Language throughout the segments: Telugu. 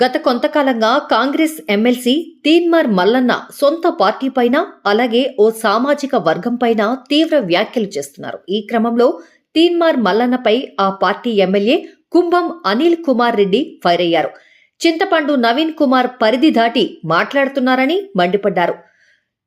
గత కొంతకాలంగా కాంగ్రెస్ ఎమ్మెల్సీ తీన్మార్ మల్లన్న సొంత పార్టీ పైన అలాగే ఓ సామాజిక వర్గం పైన తీవ్ర వ్యాఖ్యలు చేస్తున్నారు. ఈ క్రమంలో తీన్మార్ మల్లన్నపై ఆ party MLA Kumbham Anil Kumar Reddy fire అయ్యారు చింతపండు నవీన్ కుమార్ పరిధి దాటి మాట్లాడుతున్నారని మండిపడ్డారు.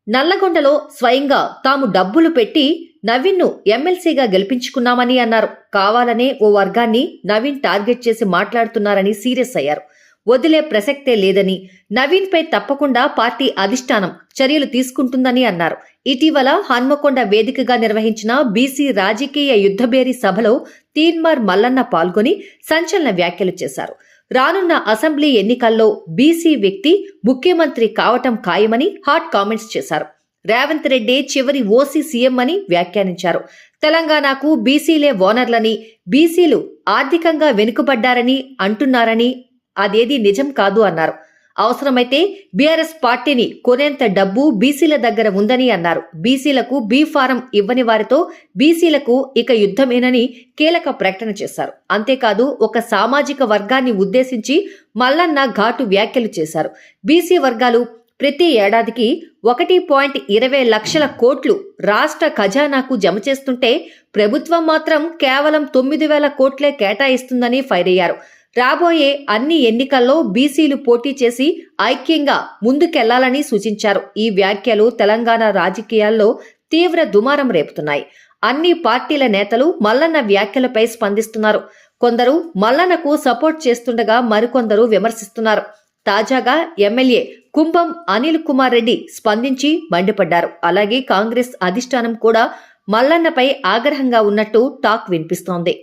నల్లగొండలో స్వయంగా తాము డబ్బులు పెట్టి నవీన్ను ఎమ్మెల్సీగా గెలిపించుకున్నామని అన్నారు. కావాలనే ఓ వర్గాన్ని నవీన్ టార్గెట్ చేసి మాట్లాడుతున్నారని సీరియస్ అయ్యారు. వదిలే ప్రసక్తే లేదని నవీన్పై తప్పకుండా పార్టీ అధిష్టానం చర్యలు తీసుకుంటుందని అన్నారు. ఇటీవల హన్మకొండ వేదికగా నిర్వహించిన బీసీ రాజకీయ యుద్ధబేరి సభలో తీన్మార్ మల్లన్న పాల్గొని సంచలన వ్యాఖ్యలు చేశారు. రానున్న అసెంబ్లీ ఎన్నికల్లో బీసీ వ్యక్తి ముఖ్యమంత్రి కావటం ఖాయమని హాట్ కామెంట్స్ చేశారు. రేవంత్ రెడ్డి చివరి ఓసీ సీఎం అని వ్యాఖ్యానించారు. తెలంగాణకు బీసీలే ఓనర్లని బీసీలు ఆర్థికంగా వెనుకబడ్డారని అంటున్నారని అదేది నిజం కాదు అన్నారు. అవసరమైతే బీఆర్ఎస్ పార్టీని కొనేంత డబ్బు బీసీల దగ్గర ఉందని అన్నారు. బీసీలకు బీ ఫారం ఇవ్వని వారితో బీసీలకు ఇక యుద్ధమేనని కీలక ప్రకటన చేశారు. అంతేకాదు ఒక సామాజిక వర్గాన్ని ఉద్దేశించి మల్లన్న ఘాటు వ్యాఖ్యలు చేశారు. బీసీ వర్గాలు ప్రతి ఏడాదికి ఒకటి పాయింట్ ఇరవై లక్షల కోట్లు రాష్ట్ర ఖజానాకు జమ చేస్తుంటే ప్రభుత్వం మాత్రం కేవలం తొమ్మిది వేల కోట్లే కేటాయిస్తుందని ఫైర్ అయ్యారు. రాబోయే అన్ని ఎన్నికల్లో బీసీలు పోటీ చేసి ఐక్యంగా ముందుకెళ్ళాలని సూచించారు. ఈ వ్యాఖ్యలు తెలంగాణ రాజకీయాల్లో తీవ్ర దుమారం రేపుతున్నాయి. అన్ని పార్టీల నేతలు మల్లన్న వ్యాఖ్యలపై స్పందిస్తున్నారు. కొందరు మల్లన్నకు సపోర్ట్ చేస్తుండగా మరికొందరు విమర్శిస్తున్నారు. తాజాగా ఎమ్మెల్యే కుంభం అనిల్ కుమార్ రెడ్డి స్పందించి మండిపడ్డారు. అలాగే కాంగ్రెస్ అధిష్టానం కూడా మల్లన్నపై ఆగ్రహంగా ఉన్నట్టు టాక్ వినిపిస్తోంది.